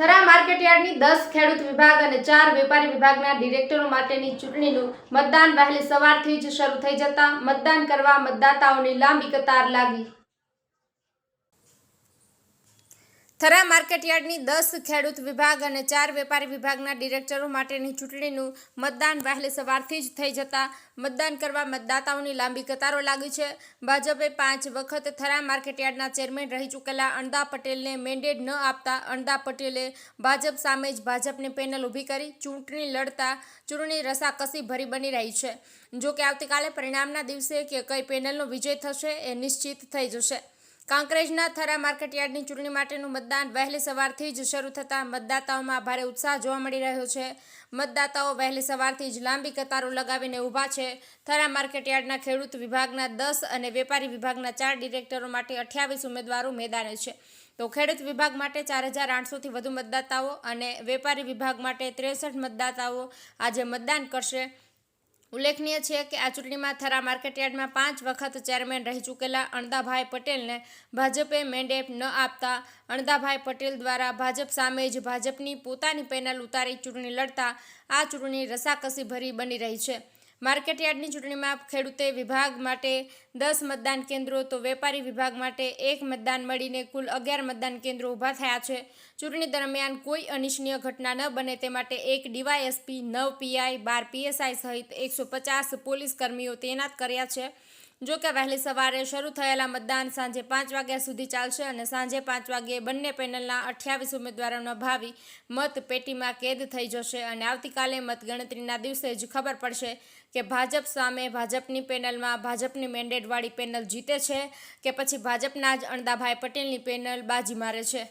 થરા માર્કેટયાર્ડની દસ ખેડૂત વિભાગ અને ચાર વેપારી વિભાગના ડિરેક્ટરો માટેની ચૂંટણીનું મતદાન વહેલી સવારથી જ શરૂ થઈ જતા મતદાન કરવા મતદાતાઓની લાંબી કતાર લાગી. થરા માર્કેટયાર્ડની દસ ખેડૂત વિભાગ અને ચાર વેપારી વિભાગના ડિરેક્ટરો માટેની ચૂંટણીનું મતદાન વહેલી સવારથી જ થઈ જતા મતદાન કરવા મતદાતાઓની લાંબી કતારો લાગી છે. ભાજપે પાંચ વખત થરા માર્કેટયાર્ડના ચેરમેન રહી ચૂકેલા અણદા પટેલને મેન્ડેટ ન આપતા અણદા પટેલે ભાજપ સામે જ ભાજપની પેનલ ઊભી કરી ચૂંટણી લડતા ચૂંટણી રસાકસી ભરી બની રહી છે. જોકે આવતીકાલે પરિણામના દિવસે કે કઈ પેનલનો વિજય થશે એ નિશ્ચિત થઈ જશે. કાંકરેજના થરા માર્કેટયાર્ડની ચૂંટણી માટેનું મતદાન વહેલી સવારથી જ શરૂ થતાં મતદાતાઓમાં ભારે ઉત્સાહ જોવા મળી રહ્યો છે. મતદાતાઓ વહેલી સવારથી જ લાંબી કતારો લગાવીને ઊભા છે. થરા માર્કેટયાર્ડના ખેડૂત વિભાગના દસ અને વેપારી વિભાગના ચાર ડિરેક્ટરો માટે અઠ્યાવીસ ઉમેદવારો મેદાને છે. તો ખેડૂત વિભાગ માટે ચાર હજાર આઠસોથી વધુ મતદાતાઓ અને વેપારી વિભાગ માટે ત્રેસઠ મતદાતાઓ આજે મતદાન કરશે. ઉલ્લેખનીય છે કે આ ચૂંટણીમાં થરા માર્કેટયાર્ડમાં પાંચ વખત ચેરમેન રહી ચૂકેલા અણદાભાઈ પટેલને ભાજપે મેન્ડેટ ન આપતા અણદાભાઈ પટેલ દ્વારા ભાજપ સામે જ ભાજપની પોતાની પેનલ ઉતારી ચૂંટણી લડતા આ ચૂંટણી રસાકસી ભરી બની રહી છે. માર્કેટયાર્ડની ચૂંટણીમાં ખેડૂતે વિભાગ માટે દસ મતદાન કેન્દ્રો, તો વેપારી વિભાગ માટે એક મતદાન મળીને કુલ અગિયાર મતદાન કેન્દ્રો ઊભા થયા છે. ચૂંટણી દરમિયાન કોઈ અનિચ્છનીય ઘટના ન બને તે માટે એક ડીવાયએસપી, નવ પીઆઈ, બાર પીએસઆઈ સહિત એકસો પોલીસ કર્મીઓ તૈનાત કર્યા છે. જો કે વહેલી સવારે શરૂ થયેલા મતદાન સાંજે પાંચ વાગ્યા સુધી ચાલશે અને સાંજે પાંચ વાગ્યે બંને પેનલના અઠ્યાવીસ ઉમેદવારોના ભાવિ મત પેટીમાં કેદ થઈ જશે અને આવતીકાલે મતગણતરીના દિવસે જ ખબર પડશે કે ભાજપ સામે ભાજપની પેનલમાં ભાજપની મેન્ડેટવાળી પેનલ જીતે છે કે પછી ભાજપના જ અણદાભાઈ પટેલની પેનલ બાજી મારે છે.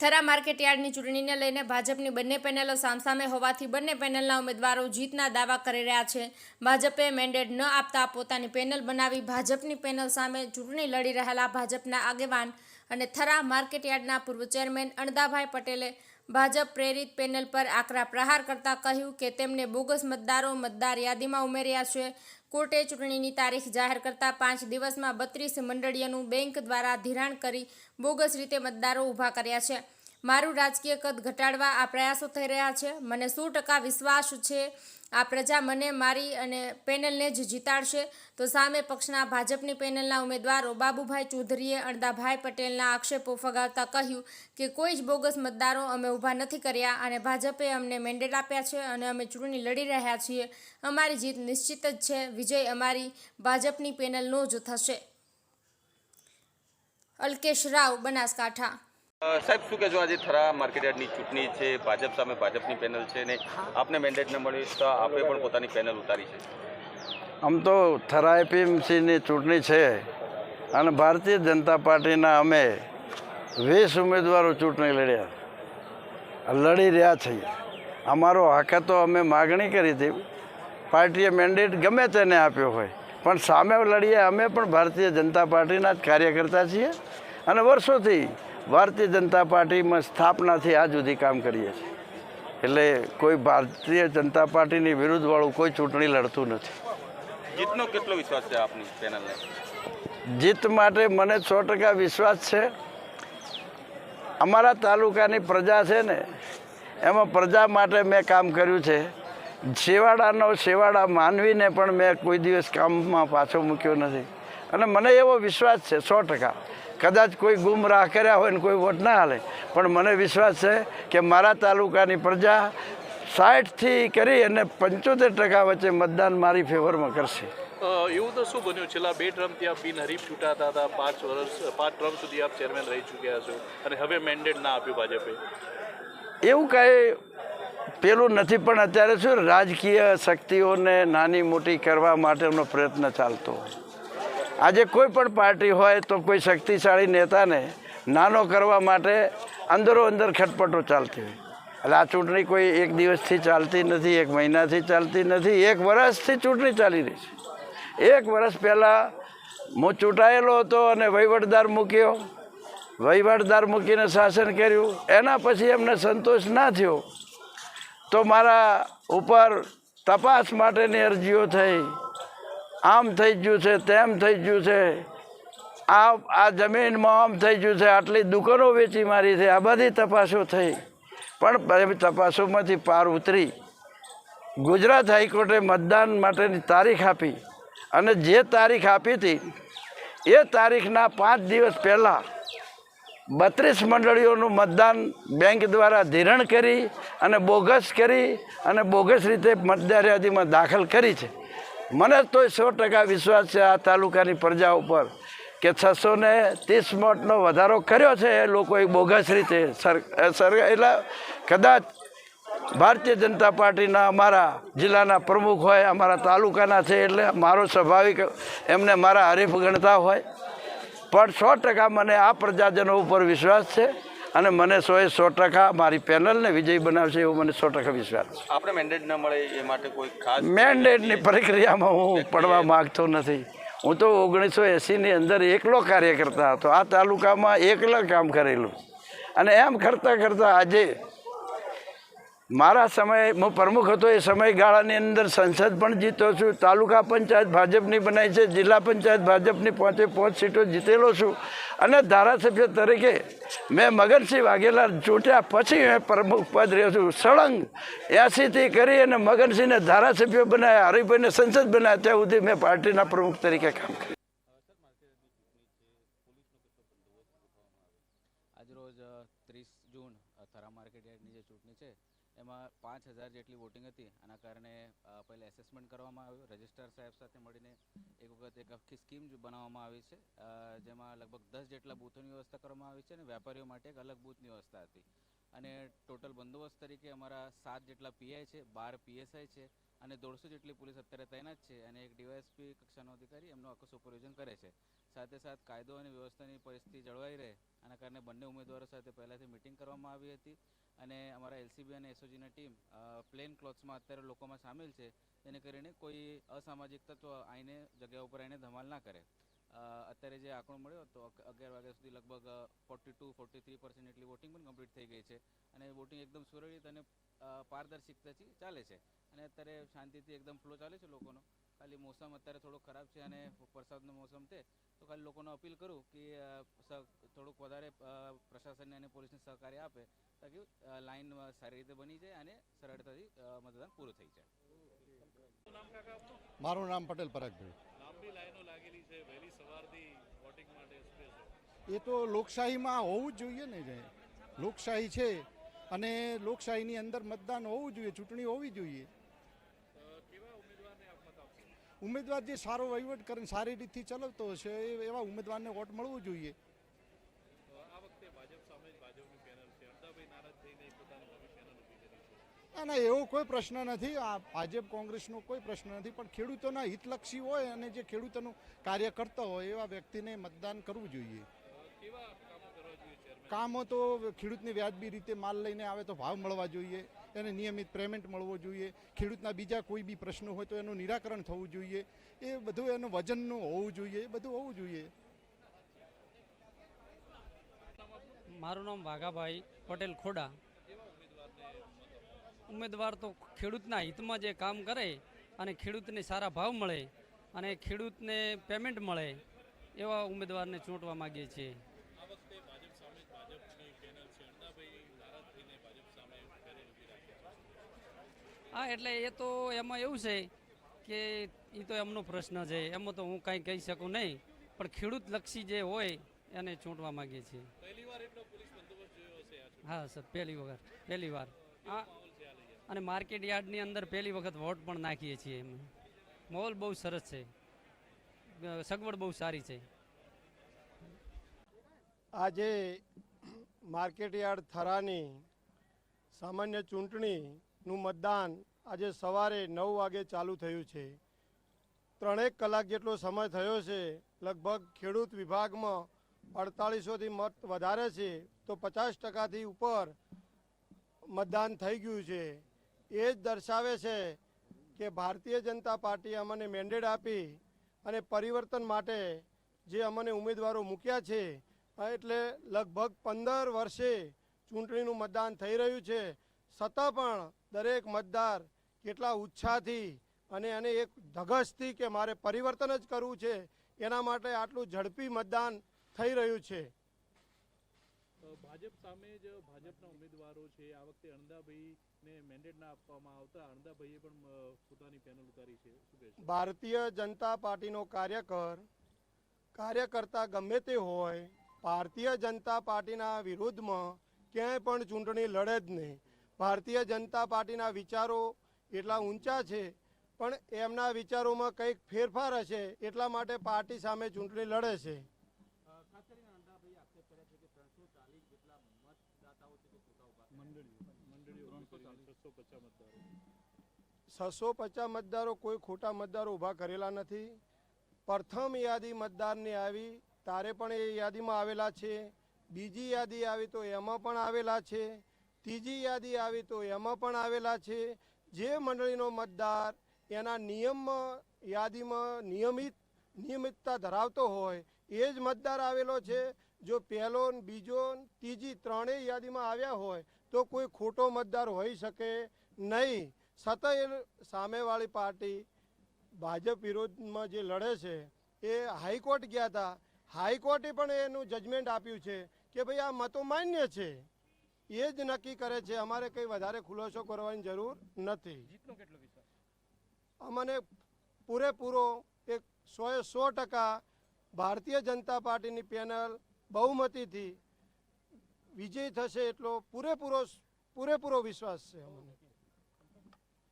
થરા માર્કેટયાર્ડની ચૂંટણીને લઈને ભાજપની બંને પેનલો સામસામે હોવાથી બંને પેનલના ઉમેદવારો જીતના દાવા કરી રહ્યા છે. ભાજપે મેન્ડેટ ન આપતા પોતાની પેનલ બનાવી ભાજપની પેનલ સામે ચૂંટણી લડી રહેલા ભાજપના આગેવાન અને થરા માર્કેટયાર્ડના પૂર્વ ચેરમેન અણદાભાઈ પટેલે ભાજપ પ્રેરિત પેનલ પર આકરા પ્રહાર કરતા કહ્યું કે તેમને બોગસ મતદારો મતદાર યાદીમાં ઉમેર્યા છે. કોર્ટે ચૂંટણીની તારીખ જાહેર કરતા પાંચ દિવસમાં બત્રીસ મંડળીઓનું બેંક દ્વારા ધિરાણ કરી બોગસ રીતે મતદારો ઊભા કર્યા છે. મારું રાજકીય કદ ઘટાડવા આ પ્રયાસો થઈ રહ્યા છે. મને સો ટકા વિશ્વાસ છે. આ પ્રજા મને મારી અને પેનલને જ જીતાડશે. તો સામે પક્ષના ભાજપની પેનલના ઉમેદવારો બાબુભાઈ ચૌધરીએ અણદાભાઈ પટેલના આક્ષેપો ફગાવતા કહ્યું કે કોઈ જ બોગસ મતદારો અમે ઊભા નથી કર્યા અને ભાજપે અમને મેન્ડેટ આપ્યા છે અને અમે ચૂંટણી લડી રહ્યા છીએ. અમારી જીત નિશ્ચિત જ છે. વિજય અમારી ભાજપની પેનલનો જ થશે. અલ્કેશ રાવ, બનાસકાંઠા. સાહેબ, શું કહેજો? આજે થરા માર્કેટયાર્ડની ચૂંટણી છે, ભાજપ સામે ભાજપની પેનલ છે ને આપને મેન્ડેટ ન મળ્યું તો આપે પણ પોતાની પેનલ ઉતારી છે. આમ તો થરા એપીએમસીની ચૂંટણી છે અને ભારતીય જનતા પાર્ટીના અમે વીસ ઉમેદવારો ચૂંટણી લડ્યા. લડી રહ્યા છીએ. અમારો હક તો અમે માગણી કરી હતી. પાર્ટીએ મેન્ડેટ ગમે તેને આપ્યો હોય. પણ સામે લડીએ અમે પણ ભારતીય જનતા પાર્ટીના જ કાર્યકર્તા છીએ. અને વર્ષોથી ભારતીય જનતા પાર્ટીમાં સ્થાપનાથી આજ સુધી કામ કરીએ છીએ. એટલે કોઈ ભારતીય જનતા પાર્ટીની વિરુદ્ધવાળું કોઈ ચૂંટણી લડતું નથી. જીતનો કેટલો વિશ્વાસ છે આપની પેનલને જીત માટે મને સો ટકા વિશ્વાસ છે. અમારા તાલુકાની પ્રજા છે ને એમાં પ્રજા માટે મેં કામ કર્યું છે. છેવાડાનો છેવાડા માનવીને પણ મેં કોઈ દિવસ કામમાં પાછો મૂક્યો નથી. અને મને એવો વિશ્વાસ છે સો ટકા. કદાચ કોઈ ગુમરાહ કર્યા હોય ને કોઈ વોટ ના હાલે. પણ મને વિશ્વાસ છે કે મારા તાલુકાની પ્રજા સાઠથી કરી અને પંચોતેર ટકા વચ્ચે મતદાન મારી ફેવરમાં કરશે. એવું તો શું બન્યું? છેલ્લા બે ટ્રમથી આપ બિનહરીફ ચૂંટાતા હતા. પાંચ વર્ષ પાંચ ટ્રમ સુધી આપ ચેરમેન રહી ચૂક્યા છો અને હવે મેન્ડેટ ના આપ્યું ભાજપે. એવું કાંઈ પેલું નથી પણ અત્યારે શું રાજકીય શક્તિઓને નાની મોટી કરવા માટેનો પ્રયત્ન ચાલતો હોય. આજે કોઈ પણ પાર્ટી હોય તો કોઈ શક્તિશાળી નેતાને નાનો કરવા માટે અંદરો અંદર ખટપટો ચાલતી હોય. એટલે આ ચૂંટણી કોઈ એક દિવસથી ચાલતી નથી, એક મહિનાથી ચાલતી નથી, એક વર્ષથી ચૂંટણી ચાલી રહી છે. એક વર્ષ પહેલાં હું ચૂંટાયેલો હતો અને વહીવટદાર મૂક્યો. વહીવટદાર મૂકીને શાસન કર્યું. એના પછી એમને સંતોષ ના થયો. તો મારા ઉપર તપાસ માટેની અરજીઓ થઈ. આમ થઈ ગયું છે, તેમ થઈ ગયું છે. આ આ જમીનમાં આમ થઈ ગયું છે, આટલી દુકાનો વેચી મારી છે, આ બધી તપાસો થઈ. પણ તપાસોમાંથી પાર ઉતરી. ગુજરાત હાઈકોર્ટે મતદાન માટેની તારીખ આપી. અને જે તારીખ આપી હતી, એ તારીખના પાંચ દિવસ પહેલાં બત્રીસ મંડળીઓનું મતદાન બેંક દ્વારા ધિરણ કરી અને બોગસ કરી અને બોગસ રીતે મતદાર યાદીમાં દાખલ કરી છે. મને તો સો ટકા વિશ્વાસ છે આ તાલુકાની પ્રજા ઉપર કે છસો ને ત્રીસ મતનો વધારો કર્યો છે એ લોકોએ બોગસ રીતે. સર એટલે કદાચ ભારતીય જનતા પાર્ટીના અમારા જિલ્લાના પ્રમુખ હોય, અમારા તાલુકાના છે એટલે મારો સ્વાભાવિક એમને મારા હરીફ ગણતા હોય. પણ સો ટકા મને આ પ્રજાજનો ઉપર વિશ્વાસ છે. અને મને સોએ સો ટકા મારી પેનલને વિજય બનાવશે એવો મને સો ટકા વિશ્વાસ છે. આપણે મેન્ડેટ ન મળે એ માટે કોઈ ખાસ મેન્ડેટની પ્રક્રિયામાં હું પડવા માગતો નથી. હું તો ઓગણીસો એંસીની અંદર એકલો કાર્ય કરતા હતો. આ તાલુકામાં એકલા કામ કરેલું. અને એમ કરતાં કરતાં આજે મારા સમયે, હું પ્રમુખ હતો, એ સમયગાળાની અંદર સંસદ પણ જીતો છું, તાલુકા પંચાયત ભાજપની બનાવી છે, જિલ્લા પંચાયત ભાજપની પાંચે પાંચ સીટો જીતેલો છું. અને ધારાસભ્ય તરીકે મેં મગનસિંહ વાઘેલા ચૂંટ્યા પછી મેં પ્રમુખ પદ રહ્યો છું. સળંગ એસીથી કરી અને મગનસિંહને ધારાસભ્ય બનાવ્યા હરિભાઈને સંસદ બનાવ્યા ત્યાં સુધી મેં પાર્ટીના પ્રમુખ તરીકે કામ કર્યું. એમાં પાંચ હજાર જેટલી વોટિંગ હતી. આના કારણે પહેલાં એસેસમેન્ટ કરવામાં આવ્યું. રજિસ્ટ્રાર સાહેબ સાથે મળીને એક વખત એક આખી સ્કીમ બનાવવામાં આવી છે. જેમાં લગભગ દસ જેટલા બૂથોની વ્યવસ્થા કરવામાં આવી છે અને વેપારીઓ માટે એક અલગ બૂથની વ્યવસ્થા હતી. અને ટોટલ બંદોબસ્ત તરીકે અમારા સાત જેટલા પીઆઈ છે, બાર પીએસઆઈ છે અને દોઢસો જેટલી પોલીસ અત્યારે તૈનાત છે અને એક ડીવાયએસપી કક્ષાનો અધિકારી એમનું આખું સુપરવિઝન કરે છે. સાથે સાથ કાયદો અને વ્યવસ્થાની પરિસ્થિતિ જળવાઈ રહે. આના કારણે બંને ઉમેદવારો સાથે પહેલાંથી મિટિંગ કરવામાં આવી હતી. અને અમારા એલસીબી અને એસઓજીની ટીમ પ્લેન ક્લોથ્સમાં અત્યારે લોકોમાં સામેલ છે એને કરીને કોઈ અસામાજિક તત્વ આઈને, જગ્યા ઉપર આવીને ધમાલ ના કરે. અત્યારે જે આંકડો મળ્યો તો અગિયાર વાગ્યા સુધી લગભગ forty two forty three percent એટલી વોટિંગ પણ કમ્પ્લીટ થઈ ગઈ છે. અને વોટિંગ એકદમ સુરળિત અને પારદર્શિકતાથી ચાલે છે. અને અત્યારે શાંતિથી એકદમ ફ્લો ચાલે છે લોકોનો. ખાલી મોસમ અત્યારે થોડો ખરાબ છે અને વરસાદનો મોસમ છે તો ખાલી લોકોને અપીલ કરું કે થોડુંક વધારે પ્રશાસનને અને પોલીસને સહકાર્ય આપે તાકી લાઈન સારી રીતે બની જાય અને સરળતાથી મતદાન પૂરું થઈ જાય. મારું નામ પટેલ પરાગભાઈ. લાંબી લાઈનો લાગેલી છે વહેલી સવારથી વોટિંગ માટે એ તો લોકશાહીમાં હોવું જ જોઈએ ને જે. લોકશાહી છે અને લોકશાહીની અંદર મતદાન હોવું જોઈએ ચૂંટણી હોવી જોઈએ. ઉમેદવાર જે સારો વહીવટ કરીને સારી રીતથી ચલાવતો હશે એવા ઉમેદવારને વોટ મળવો જોઈએ. ના ના, એવો કોઈ પ્રશ્ન નથી. આ ભાજપ કોંગ્રેસનો કોઈ પ્રશ્ન નથી, પણ ખેડૂતોના હિતલક્ષી હોય અને જે ખેડૂતોનું કાર્ય કરતા હોય, એવા વ્યક્તિને મતદાન કરવું જોઈએ. કામો તો ખેડૂતને વ્યાજબી રીતે માલ લઈને આવે તો ભાવ મળવા જોઈએ. એને નિયમિત પેમેન્ટ મળવો જોઈએ. ખેડૂતના બીજા કોઈ બી પ્રશ્નો હોય તો એનું નિરાકરણ થવું જોઈએ. એ બધું એનું વજનનું હોવું જોઈએ, એ બધું હોવું જોઈએ. મારું નામ વાઘાભાઈ પટેલ ખોડા. ઉમેદવાર તો ખેડૂતના હિતમાં જે કામ કરે અને ખેડૂતને સારા ભાવ મળે અને ખેડૂતને પેમેન્ટ મળે એવા ઉમેદવારને ચૂંટવા માગીએ છીએ આ વખતે ભાજપ સામે જ ભાજપની પેનલ છે અડધાભાઈ નારાજ થઈને ભાજપ સામે પેનલ ઊભી રાખી છે હા, એટલે એ તો એમાં એવું છે કે એ તો એમનો પ્રશ્ન છે. એમાં તો હું કાંઈ કહી શકું નહીં. પણ ખેડૂત લક્ષી જે હોય, એને ચૂંટવા માંગીએ છીએ. હા, સર, પહેલી વખત, પહેલી વાર. અને માર્કેટ યાર્ડની અંદર પહેલી વખત વોટ પણ નાખીએ છીએ એમ. મોલ બહુ સરસ છે. સગવડ બહુ સારી છે. આજે માર્કેટ યાર્ડ થરાની સામાન્ય ચૂંટણીનું મતદાન આજે સવારે નવ વાગે ચાલુ થયું છે. ત્રણેક કલાક જેટલો સમય થયો છે, લગભગ ખેડૂત વિભાગમાં અડતાલીસોથી મત વધારે છે, તો પચાસ ટકાથી ઉપર મતદાન થઈ ગયું છે. એ જ દર્શાવે છે કે ભારતીય જનતા પાર્ટીએ અમને મેન્ડેટ આપી અને પરિવર્તન માટે જે અમને ઉમેદવારો મૂક્યા છે, એટલે લગભગ પંદર વર્ષે ચૂંટણીનું મતદાન થઈ રહ્યું છે. છતાં પણ દરેક મતદાર કેટલા ઉત્સાહથી અને એને એક ધગશથી કે મારે પરિવર્તન જ કરવું છે એના માટે આટલું ઝડપી મતદાન થઈ રહ્યું છે. ભાજપ સામે જ ભાજપના ઉમેદવારો છે. આ વખતે અણદાભાઈને મેન્ડેટ ના આપવામાં આવતા અણદાભાઈએ પણ પોતાની પેનલ ઉતારી છે. ભારતીય જનતા પાર્ટીનો કાર્યકર કાર્યકર્તા ગમે તે હોય ભારતીય જનતા પાર્ટીના વિરુદ્ધમાં ક્યાંય પણ ચૂંટણી લડે જ નહીં. ભારતીય જનતા પાર્ટીના વિચારો એટલા ઊંચા છે, પણ એમના વિચારોમાં કંઈક ફેરફાર હશે એટલા માટે પાર્ટી સામે ચૂંટણી લડે છે. છસો પચાસ મતદારો કોઈ ખોટા મતદારો ઊભા કરેલા નથી. પ્રથમ યાદી મતદારની આવી, તારે પણ એ યાદીમાં આવેલા છે. બીજી યાદી આવી તો એમાં પણ આવેલા છે. ત્રીજી યાદી આવી તો એમાં પણ આવેલા છે. જે મંડળીનો મતદાર એના નિયમમાં યાદીમાં નિયમિત, નિયમિતતા ધરાવતો હોય એ જ મતદાર આવેલો છે. જો પહેલો બીજો ત્રીજી ત્રણેય યાદીમાં આવ્યા હોય તો કોઈ ખોટો મતદાર હોઈ શકે નહીં. છતાં સામેવાળી પાર્ટી ભાજપ વિરોધમાં જે લડે છે એ હાઈકોર્ટ ગયા હતા હાઈકોર્ટે પણ એનું જજમેન્ટ આપ્યું છે કે ભાઈ આ મતો માન્ય છે. એ જ નક્કી કરે છે અમારે કંઈ વધારે ખુલાસો કરવાની જરૂર નથી. અમને પૂરેપૂરો એક સોએ સો ટકા ભારતીય જનતા પાર્ટીની પેનલ બહુમતીથી વિજય થશે એટલો પૂરેપૂરો પૂરેપૂરો વિશ્વાસ છે અમને.